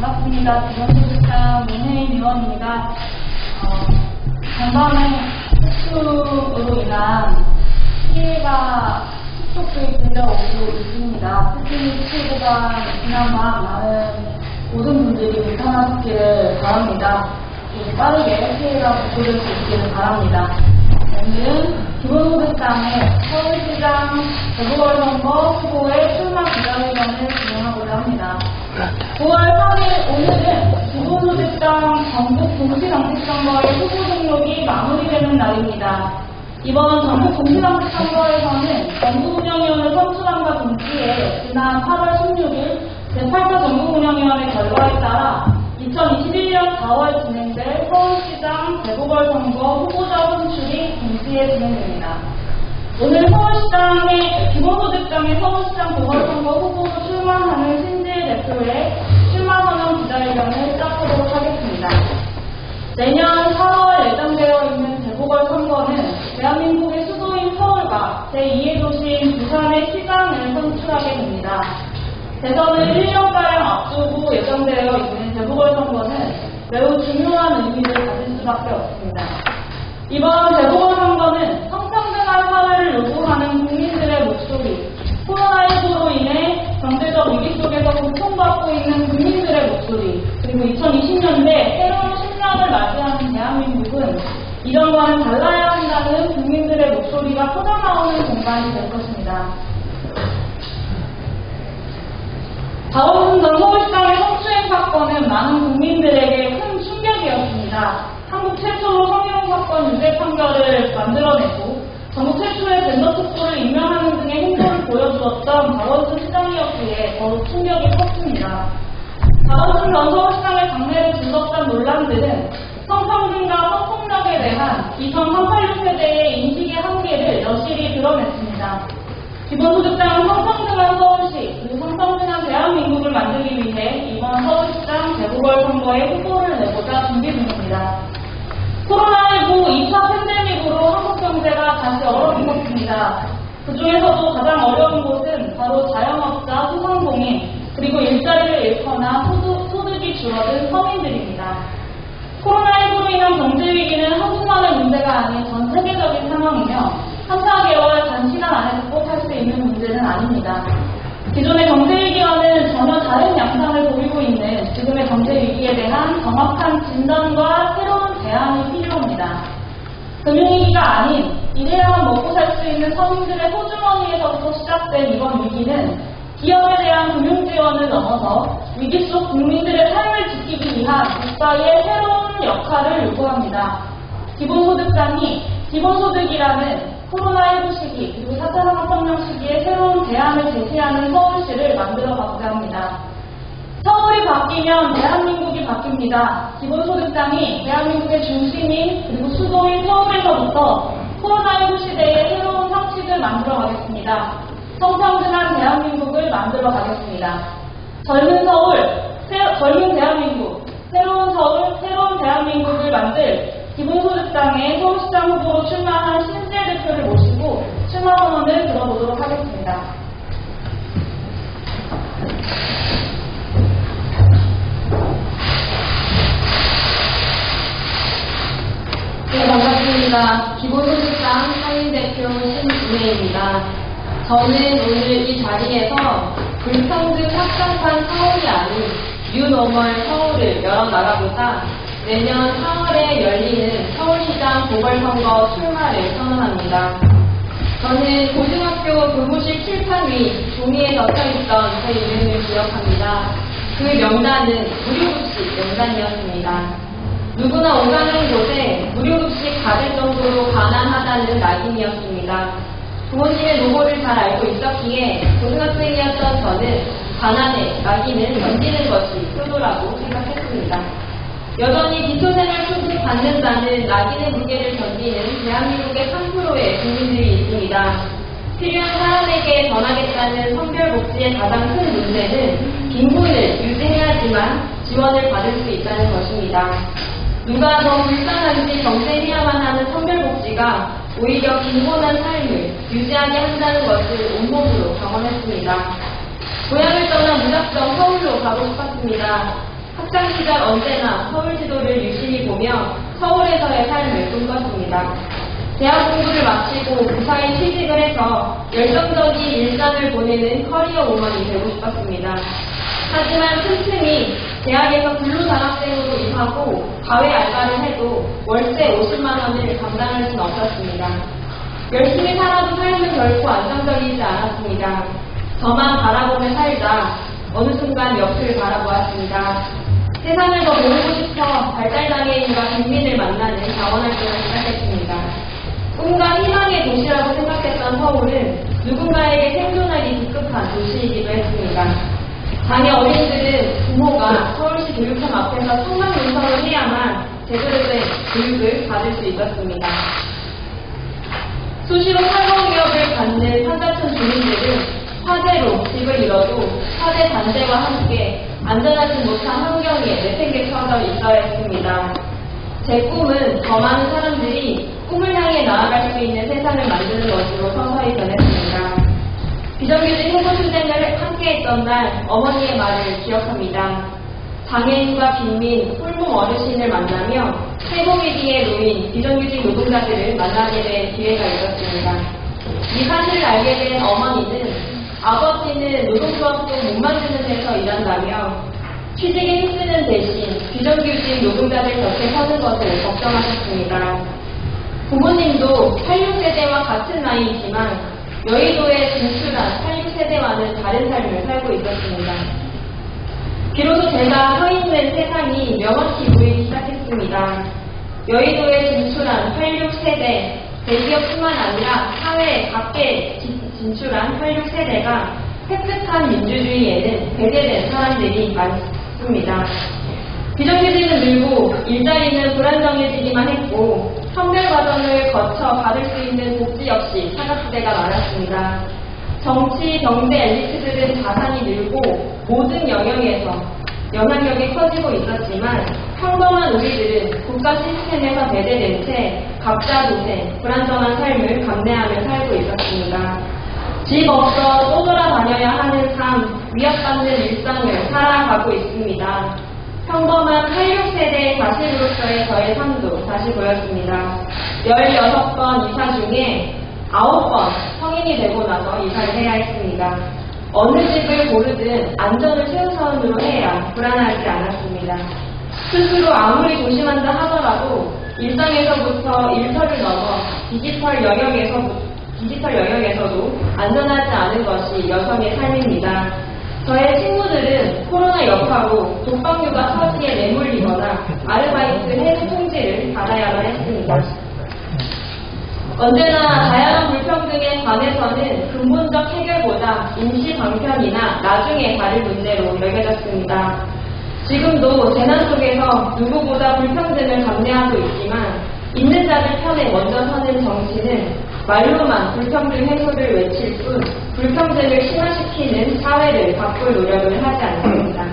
반갑습니다. 기본소득당 문혜인 의원입니다. 어, 전반에 특수로 인한 피해가 속속히 들려오고 있습니다. 특히 피해가 그나마 많은 모든 분들이 불편하시기를 바랍니다. 그리고 빠르게 피해가 복구될 수 있기를 바랍니다. 오늘은 기본소득당의 서울시장 재보궐선거 후보의 출마 기자회견을 진행하고자 합니다. 9월 3일 오늘은 기본소득당 전국 동시당직선거의 후보 등록이 마무리되는 날입니다. 이번 전국 동시당직선거에서는 전국운영위원회 선출함과 동시에 지난 8월 16일 제8차 전국운영위원회 결과에 따라 2021년 4월 진행 될 서울시장 재보궐선거 후보자 선출이 동시에 진행됩니다. 오늘 서울시장의 기본소득당의 서울시장 보궐선거 후보로 출마하는 신재 대표의 출마 선언 기자회견을 시작하도록 하겠습니다. 내년 4월 예정되어 있는 재보궐선거는 대한민국의 수도인 서울과 제2의 도시인 부산의 시장을 선출하게 됩니다. 대선을 1년가량 앞두고 예정되어 있는 재보궐선거는 매우 중요한 의미를 가질 수밖에 없습니다. 이번 재보궐선거는 성평등한 사회를 요구하는 국민들의 목소리, 코로나19로 인해 경제적 위기 속에서 고통받고 있는 국민들의 목소리, 그리고 2020년대 새로운 10년을 맞이하는 대한민국은 이전과는 달라야 한다는 국민들의 목소리가 터져나오는 공간이 될 것입니다. 박원순 전 서울시장의 사건은 많은 국민들에게 큰 충격이었습니다. 한국 최초로 성희롱 사건 유죄 판결을 만들어내고 전국 최초의 젠더 특보를 임명하는 등의 행보를 보여주었던 박원순 시장이었기에 더욱 충격이 컸습니다. 박원순 전 서울시장의 장례를 둘러싼 논란들은 성평등과 성폭력에 대한 기성 386세대의 인식의 한계를 여실히 드러냈습니다. 기본소득당은 성평등한 서울시 그리고 성평등한 대한민국을 만들기 위해 이번 서울시장 재보궐선거에 후보를 내보자 준비 중입니다. 코로나19 2차 팬데믹으로 한국 경제가 다시 얼어붙었습니다. 그 중에서도 가장 어려운 곳은 바로 자영업자, 소상공인, 그리고 일자리를 잃거나 소득, 소득 이 줄어든 서민들입니다. 코로나19로 인한 경제위기는 한국만의 문제가 아닌 전 세계적인 상황이며 3, 4개월 단시간 안에 극복할 수 있는 문제는 아닙니다. 기존의 경제 위기와는 전혀 다른 양상을 보이고 있는 지금의 경제 위기에 대한 정확한 진단과 새로운 대안이 필요합니다. 금융위기가 아닌 이래야만 먹고 살 수 있는 서민들의 소주머니에서부터 시작된 이번 위기는 기업에 대한 금융 지원을 넘어서 위기 속 국민들의 삶을 지키기 위한 국가의 새로운 역할을 요구합니다. 기본소득당이 기본소득이라는 코로나19 시기 그리고 4차 대안을 제시하는 서울시를 만들어 가고자 합니다. 서울이 바뀌면 대한민국이 바뀝니다. 기본소득당이 대한민국의 중심인 그리고 수도인 서울에서부터 코로나19 시대의 새로운 상식을 만들어 가겠습니다. 성평등한 대한민국을 만들어 가겠습니다. 젊은 서울, 새, 젊은 대한민국, 새로운 서울, 새로운 대한민국을 만들 기본소득당의 서울시장 후보로 출마한 신재 대표를 모시고 출마 선언을 들어보도록 하겠습니다. 기본소득당 상임대표 신은혜입니다. 저는 오늘 이 자리에서 불평등 확장판 서울이 아닌 뉴노멀 서울을 열어나가고자 내년 4월에 열리는 서울시장 보궐선거 출마를 선언합니다. 저는 고등학교 교무실 칠판 위 종이에 적혀있던 제 이름을 기억합니다. 그 명단은 무료급식 명단이었습니다. 누구나 오가는 곳에 무료급식 받을 정도로 가난하다는 낙인이었습니다. 부모님의 노고를 잘 알고 있었기에 고등학생이었던 저는 가난의 낙인을 던지는 것이 효도라고 생각했습니다. 여전히 기초생활 소득 받는다는 낙인의 무게를 던지는 대한민국의 3%의 국민들이 있습니다. 필요한 사람에게 전하겠다는 선별복지의 가장 큰 문제는 빈곤을 유지해야지만 지원을 받을 수 있다는 것입니다. 누가 더 불쌍한지 정체해야만 하는 선별복지가 오히려 빈곤한 삶을 유지하게 한다는 것을 온몸으로 경험했습니다. 고향을 떠나 무작정 서울로 가고 싶었습니다. 학창 시절 언제나 서울 지도를 유심히 보며 서울에서의 삶을 꿈꿨습니다. 대학 공부를 마치고 무사히 취직을 해서 열정적인 일상을 보내는 커리어 우먼이 되고 싶었습니다. 하지만 틈틈이 대학에서 근로장학생으로 일하고 과외 알바를 해도 월세 50만 원을 감당할 수는 없었습니다. 열심히 살아도 삶은 결코 안정적이지 않았습니다. 저만 바라보며 살다 어느 순간 옆을 바라보았습니다. 세상을 더 모르고 싶어 발달장애인과 국민을 만나는 자원활동을 시작했습니다. 꿈과 희망의 도시라고 생각했던 서울은 누군가에게 생존하기 급급한 도시이기도 했습니다. 장애 어린이들은 부모가 서울시 교육청 앞에서 청강 문서를 해야만 제대로 된 교육을 받을 수 있었습니다. 수시로 탈거기업을 받는 산자촌 주민들은 화재로 집을 잃어도 화재 단대와 함께 안전하지 못한 환경에 내팽개 쳐져 있어야 했습니다. 제 꿈은 더 많은 사람들이 꿈을 향해 나아갈 수 있는 세상을 만드는 것으로 서서히 변했습니다. 비정규직 해소 투쟁을 함께했던 날 어머니의 말을 기억합니다. 장애인과 빈민, 홀몸 어르신을 만나며 해고위기에 놓인 비정규직 노동자들을 만나게 된 기회가 있었습니다. 이 사실을 알게 된 어머니는 아버지는 노동조합도 못 만드는 데서 일한다며 취직에 힘쓰는 대신 비정규직 노동자들 곁에 서는 것을 걱정하셨습니다. 부모님도 86세대와 같은 나이이지만 여의도에 진출한 86세대와는 다른 삶을 살고 있었습니다. 비로소 제가 서 있는 세상이 명확히 보이기 시작했습니다. 여의도에 진출한 86세대, 대기업뿐만 아니라 사회 밖에 지- 진출한 86세대가 획득한 민주주의에는 배제된 사람들이 많습니다. 비정규직은 늘고 일자리는 불안정해지기만 했고 선별 과정을 거쳐 받을 수 있는 복지 역시 사각지대가 많았습니다. 정치, 경제 엘리트들은 자산이 늘고 모든 영역에서 영향력이 커지고 있었지만 평범한 우리들은 국가 시스템에서 배제된 채 갑자도생, 불안정한 삶을 감내하며 살고 있었습니다. 집 없어 또 돌아다녀야 하는 삶, 위협받는 일상을 살아가고 있습니다. 평범한 86세대의 자식으로서의 저의 삶도 다시 보였습니다. 16번 이사 중에 9번 성인이 되고 나서 이사를 해야 했습니다. 어느 집을 고르든 안전을 최우선으로 해야 불안하지 않았습니다. 스스로 아무리 조심한다 하더라도 일상에서부터 일터를 넘어 디지털 영역에서 디지털 영역에서도 안전하지 않은 것이 여성의 삶입니다. 저의 친구들은 코로나 여파로 독방육아 처지에 내몰리거나 아르바이트 해고 통지를 받아야만 했습니다. 언제나 다양한 불평등에 관해서는 근본적 해결보다 임시 방편이나 나중에 다룰 문제로 여겨졌습니다. 지금도 재난 속에서 누구보다 불평등을 감내하고 있지만 있는 자들 편에 먼저 서는 정치는 말로만 불평등 해소를 외칠 뿐 심화시키는 사회를 바꿀 노력을 하지 않습니다.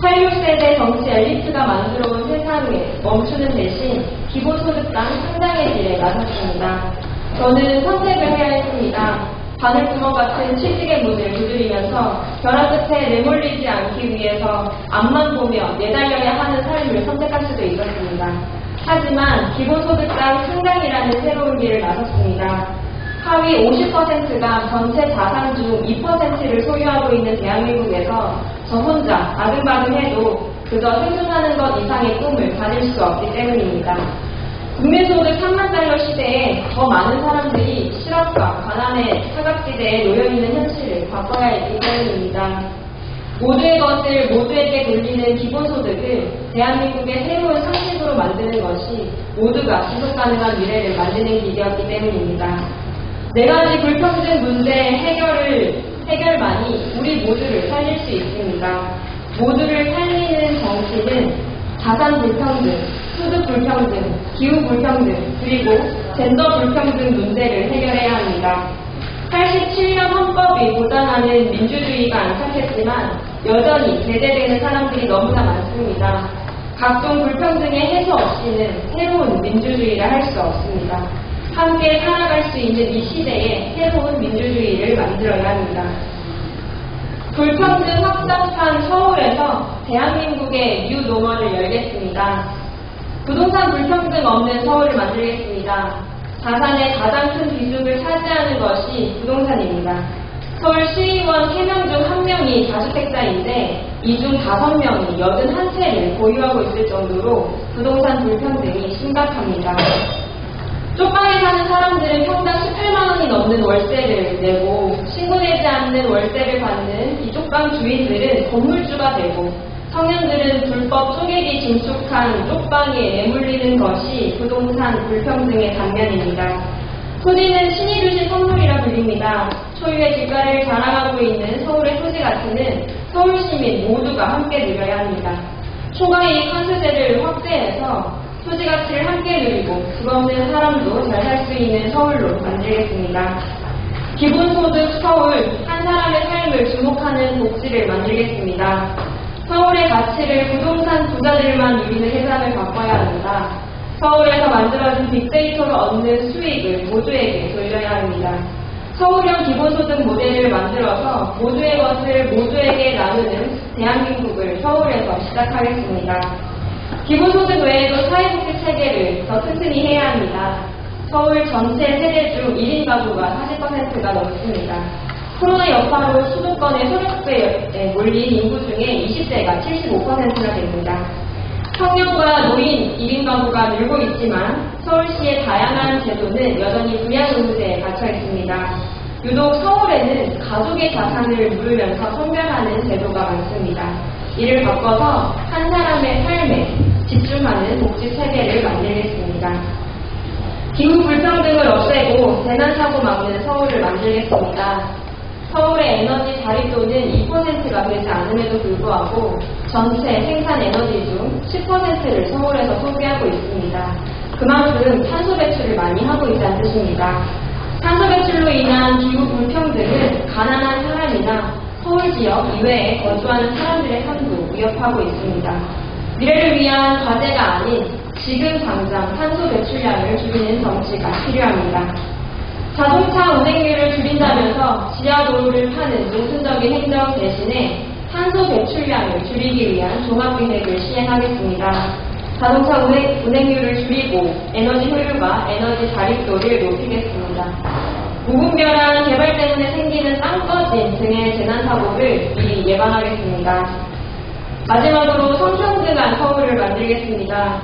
86세대 정치 엘리트가 만들어온 세상에 멈추는 대신 기본소득당 상당의 길에 나섰습니다. 저는 선택을 해야 했습니다. 바늘구멍 같은 취직의 문을 두드리면서 벼랑 끝에 내몰리지 않기 위해서 앞만 보며 내달려야 하는 삶을 선택할 수도 있었습니다. 하지만 기본소득당 상당이라는 새로운 길을 나섰습니다. 하위 50%가 전체 자산 중 2%를 소유하고 있는 대한민국에서 저 혼자 아등바등해도 그저 생존하는 것 이상의 꿈을 가질 수 없기 때문입니다. 국민소득 3만 달러 시대에 더 많은 사람들이 실업과 가난의 사각지대에 놓여있는 현실을 바꿔야 했기 때문입니다. 모두의 것을 모두에게 돌리는 기본소득을 대한민국의 새로운 상식으로 만드는 것이 모두가 지속 가능한 미래를 만드는 길이었기 때문입니다. 네 가지 불평등 문제 해결을, 해결만이 우리 모두를 살릴 수 있습니다. 모두를 살리는 정치는 자산 불평등, 소득 불평등, 기후 불평등, 그리고 젠더 불평등 문제를 해결해야 합니다. 87년 헌법이 보장하는 민주주의가 안착했지만 여전히 배제되는 사람들이 너무나 많습니다. 각종 불평등의 해소 없이는 새로운 민주주의를 할 수 없습니다. 함께 살아갈 수 있는 이 시대에 새로운 민주주의를 만들어야 합니다. 불평등 확장판 서울에서 대한민국의 뉴 노멀을 열겠습니다. 부동산 불평등 없는 서울을 만들겠습니다. 자산의 가장 큰 비중을 차지하는 것이 부동산입니다. 서울 시의원 3명 중 1명이 다주택자인데 이 중 5명이 81채를 보유하고 있을 정도로 부동산 불평등이 심각합니다. 쪽방에 사는 사람들은 평당 18만 원이 넘는 월세를 내고 신고되지 않는 월세를 받는 이 쪽방 주인들은 건물주가 되고 청년들은 불법 쪼개기 증축한 쪽방에 내몰리는 것이 부동산 불평등의 단면입니다. 토지는 신이 주신 선물이라 불립니다. 소유의 질가를 자랑하고 있는 서울의 토지 가치는 서울 시민 모두가 함께 누려야 합니다. 초과이익 환수제를 확대해서 토지 가치를 함께 누리고 집 없는 사람도 잘 살 수 있는 서울로 만들겠습니다. 기본소득 서울, 한 사람의 삶을 주목하는 복지를 만들겠습니다. 서울의 가치를 부동산 부자들만 누리는 세상을 바꿔야 합니다. 서울에서 만들어진 빅데이터로 얻는 수익을 모두에게 돌려야 합니다. 서울형 기본소득 모델을 만들어서 모두의 것을 모두에게 나누는 대한민국을 서울에서 시작하겠습니다. 기본소득 외에도 사회복지 체계를 더 튼튼히 해야 합니다. 서울 전체 세대 중 1인 가구가 40%가 넘습니다. 코로나 여파로 수도권의 소득세에 몰린 인구 중에 20대가 75%가 됩니다. 청년과 노인 1인 가구가 늘고 있지만 서울시의 다양한 제도는 여전히 부양의무제에 갇혀 있습니다. 유독 서울에는 가족의 자산을 물으면서 선별하는 제도가 많습니다. 이를 바꿔서 한 사람의 삶에 집중하는 복지 체계를 만들겠습니다. 기후 불평등을 없애고 재난 사고 막는 서울을 만들겠습니다. 서울의 에너지 자립도는 2%가 되지 않음에도 불구하고 전체 생산 에너지 중 10%를 서울에서 소비하고 있습니다. 그만큼 탄소 배출을 많이 하고 있다는 뜻입니다. 탄소 배출로 인한 기후 불평등은 가난한 사람이나 서울 지역 이외에 거주하는 사람들의 삶도 위협하고 있습니다. 미래를 위한 과제가 아닌 지금 당장 탄소 배출량을 줄이는 정치가 필요합니다. 자동차 운행률을 줄인다면서 지하도로를 파는 모순적인 행정 대신에 탄소 배출량을 줄이기 위한 종합계획을 시행하겠습니다. 자동차 운행, 운행률을 줄이고 에너지 효율과 에너지 자립도를 높이겠습니다. 무분별한 때문에 생기는 땅꺼짐 등의 재난사고를 미리 예방하겠습니다. 마지막으로 성평등한 서울을 만들겠습니다.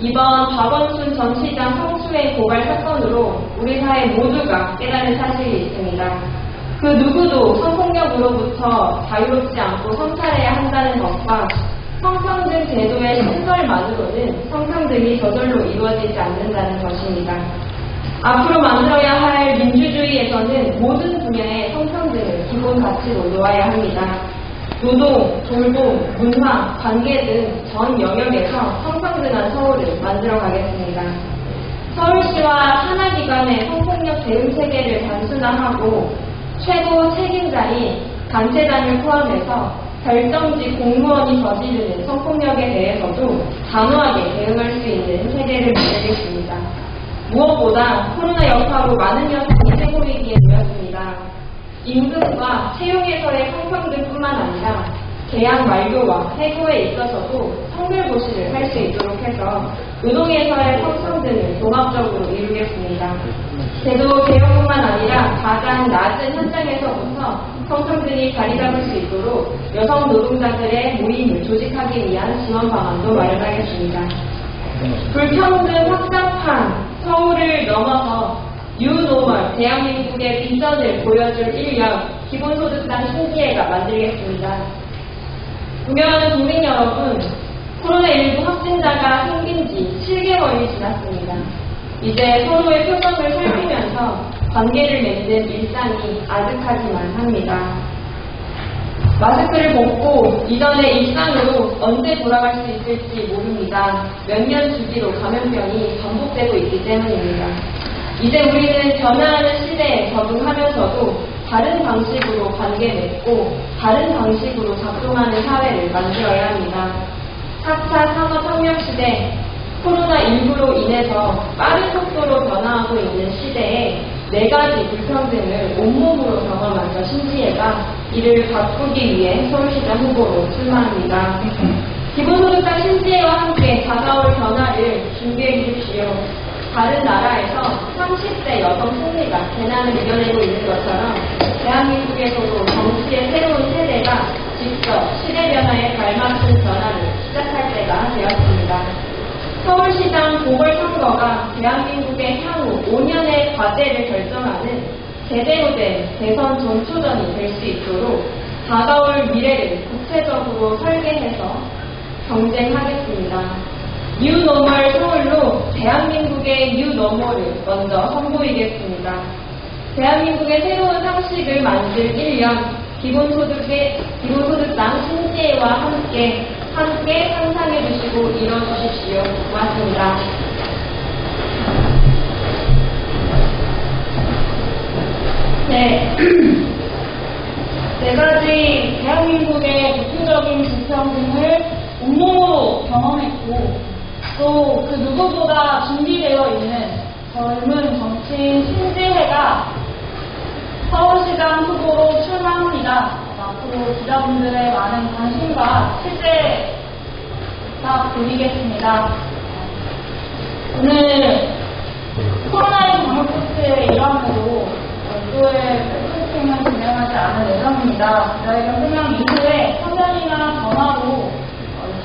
이번 박원순 전 시장 성추행 고발 사건으로 우리 사회 모두가 깨달은 사실이 있습니다. 그 누구도 성폭력으로부터 자유롭지 않고 성찰해야 한다는 것과 성평등 제도의 신설만으로는 성평등이 저절로 이루어지지 않는다는 것입니다. 앞으로 만들어야 할 민주주의에서는 모든 분야의 성평등을 기본 가치로 놓아야 합니다. 노동, 돌봄, 문화, 관계 등 전 영역에서 성평등한 서울을 만들어 가겠습니다. 서울시와 하나기관의 성폭력 대응 체계를 단순화하고 최고 책임자인 단체장을 포함해서 결정직 공무원이 저지르는 성폭력에 대해서도 단호하게 대응할 수 있는 체계를 만들겠습니다. 무엇보다 코로나 여파로 많은 여성이 쇠고이기에 놓였습니다. 임금과 채용에서의 성평등뿐만 아니라 계약 만료와 해고에 있어서도 성별고시를 할 수 있도록 해서 노동에서의 성평등을 종합적으로 이루겠습니다. 제도 개혁뿐만 아니라 가장 낮은 현장에서부터 성평등이 자리 잡을 수 있도록 여성 노동자들의 모임을 조직하기 위한 지원 방안도 마련하겠습니다. 불평등 확장 판 서울을 넘어서 뉴노멀 대한민국의 비전을 보여줄 1년 기본소득당 신기회가 만들겠습니다. 존경하는 국민 여러분, 코로나19 확진자가 생긴 지 7개월이 지났습니다. 이제 서로의 표정을 살피면서 관계를 맺는 일상이 아득하지만 합니다. 마스크를 벗고 이전의 일상으로 언제 돌아갈 수 있을지 모릅니다. 몇 년 주기로 감염병이 반복되고 있기 때문입니다. 이제 우리는 변화하는 시대에 적응하면서도 다른 방식으로 관계 맺고 다른 방식으로 작동하는 사회를 만들어야 합니다. 4차 산업혁명 시대, 코로나19로 인해서 빠른 속도로 변화하고 있는 시대에 네 가지 불평등을 온몸으로 경험한 저 신지혜가 이를 바꾸기 위해 서울시장 후보로 출마합니다. 기본소득당 신지혜와 함께 다가올 변화를 준비해 주십시오. 다른 나라에서 30대 여성 승리가 재난을 이겨내고 있는 것처럼 대한민국에서도 정치의 새로운 세대가 직접 시대 변화에 발맞춘 변화를 시작할 때가 되었습니다. 서울시장 보궐선거가 대한민국의 향후 5년의 과제를 결정하는 제대로 된 대선 전초전이 될 수 있도록 다가올 미래를 구체적으로 설계해서 경쟁하겠습니다. 뉴 노멀 서울로 대한민국의 뉴 노멀을 먼저 선보이겠습니다. 대한민국의 새로운 상식을 만들 1년 기본소득의 기본소득당 신지혜와 함께 함께 상상해 주시고 이뤄 주십시오. 고맙습니다. 불평 등을 온몸으로 경험했고 또 그 누구보다 준비되어 있는 젊은 정치인 신지혜가 서울시장 후보로 출마합니다. 앞으로 기자분들의 많은 관심과 실제 부탁드리겠습니다. 오늘 코로나19 방역 조치의 일환으로 별도의 브리핑을 진행하지 않을 예정입니다. 저희가 설명 이후에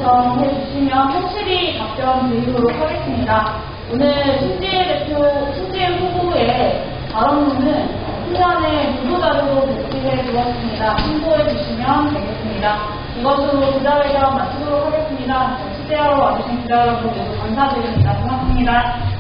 요청해 주시면 확실히 답변 드리도록 하겠습니다. 오늘 신지혜 대표, 신지혜 후보의 발언문은 후반에 보도자료로 배치해 두었습니다. 참고해 주시면 되겠습니다. 이것으로 기자회견 마치도록 하겠습니다. 취재하러 와주신 기자 여러분 모두 감사드립니다. 고맙습니다.